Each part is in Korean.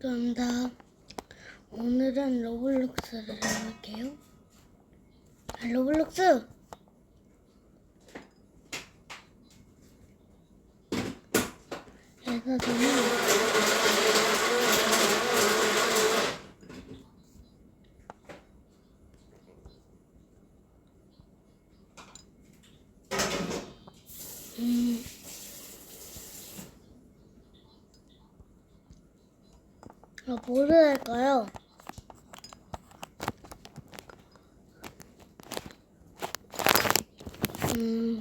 감사합니다. 오늘은 로블록스를 해볼게요. 아, 로블록스! 그래서 저는 음, 아, 뭐를 할까요? 음,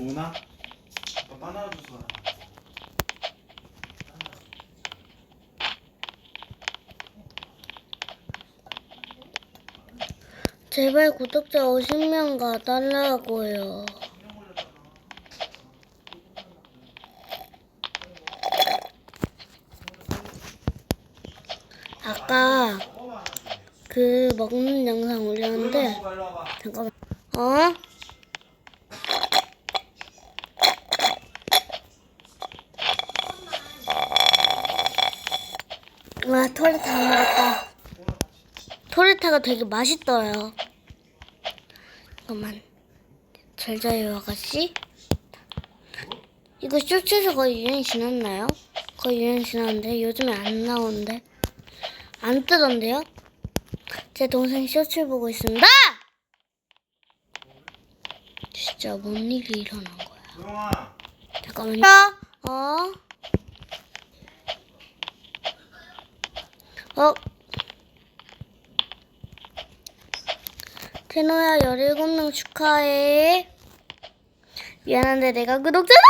도나? 아빠 바나나 주스 하나. 제발 구독자 50명 가달라고요. 아까 그 먹는 영상 올렸는데. 잠깐만. 어? 와 토레타 먹었다. 토레타가 되게 맛있더라요. 잠깐만. 잘 자요 아가씨. 이거 쇼츠에서 거의 유행 지났나요? 거의 유행 지났는데 요즘에 안 나오는데 안 뜨던데요? 제 동생 쇼츠 보고 있습니다. 진짜 뭔 일이 일어난 거야? 잠깐만요. 어? 어? 테노야 17명 축하해. 미안한데 내가 구독자다!